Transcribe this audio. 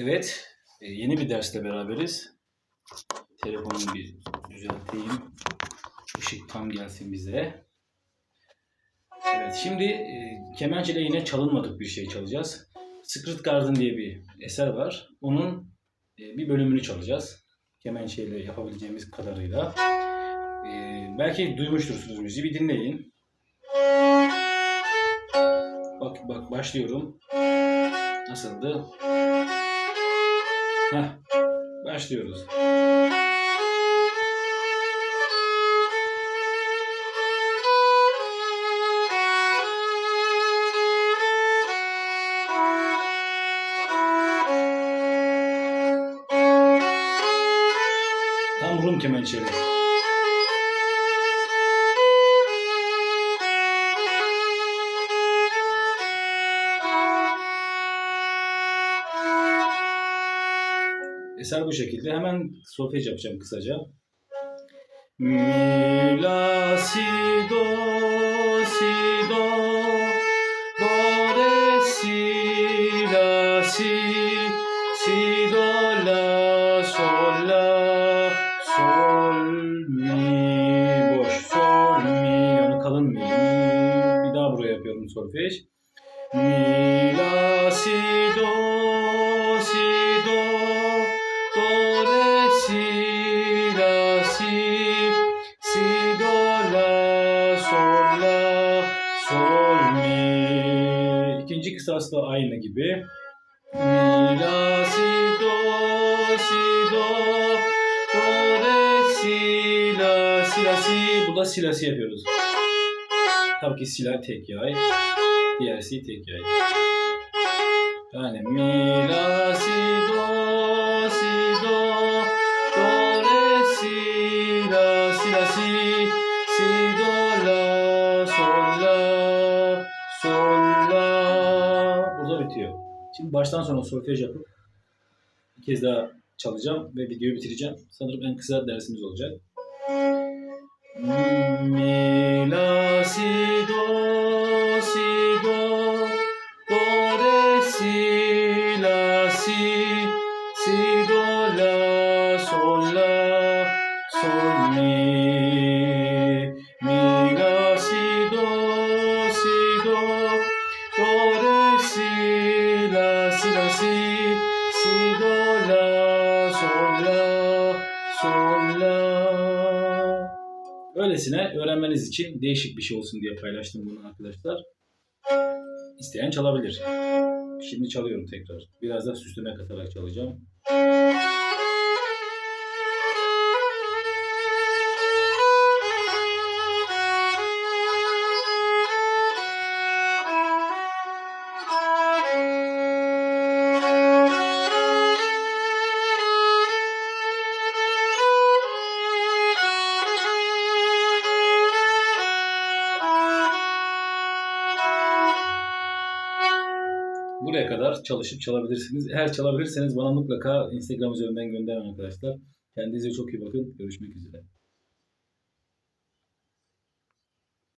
Evet, e, yeni bir dersle beraberiz. Telefonumu bir düzelteyim. Işık tam gelsin bize. Evet, şimdi e, kemençeyle yine çalınmadık bir şey çalacağız. Secret Garden diye bir eser var. Onun e, bir bölümünü çalacağız. Kemençeyle yapabileceğimiz kadarıyla. E, belki duymuştursunuz müziği, bir dinleyin. Bak bak başlıyorum. Nasıldı? Başlıyoruz. Tam Rum kemençeli. Eser bu şekilde. Hemen solfej yapacağım kısaca. Mi, la, si, do, si, do, do, re, si, la, si, si, do, la, sol, la, sol, mi, boş, sol, mi, yani kalın mi. Bir daha buraya yapıyorum solfej. Mi, la, si, do, kısası da aynı gibi. Mi, la, si, do, si, do, do, re, si, la, si, la, si. Burada si, la, si yapıyoruz. Tabii ki si, la tek yay. Diğer si tek yay. Yani mi, la, si, do, bitiyor. Şimdi baştan sona solfej yapıp bir kez daha çalacağım ve videoyu bitireceğim. Sanırım en kısa dersimiz olacak. Mi, la, si, do, si, do, do, re, si, la, si, si, do, la, sol, la, sol, mi. Si, si, do, la, sol, la, sol, la. Öylesine öğrenmeniz için değişik bir şey olsun diye paylaştım bunu arkadaşlar. İsteyen çalabilir. Şimdi çalıyorum tekrar. Biraz da süsleme katarak çalacağım. Buraya kadar çalışıp çalabilirsiniz. Eğer çalabilirseniz bana mutlaka Instagram üzerinden gönderin arkadaşlar. Kendinize çok iyi bakın. Görüşmek üzere.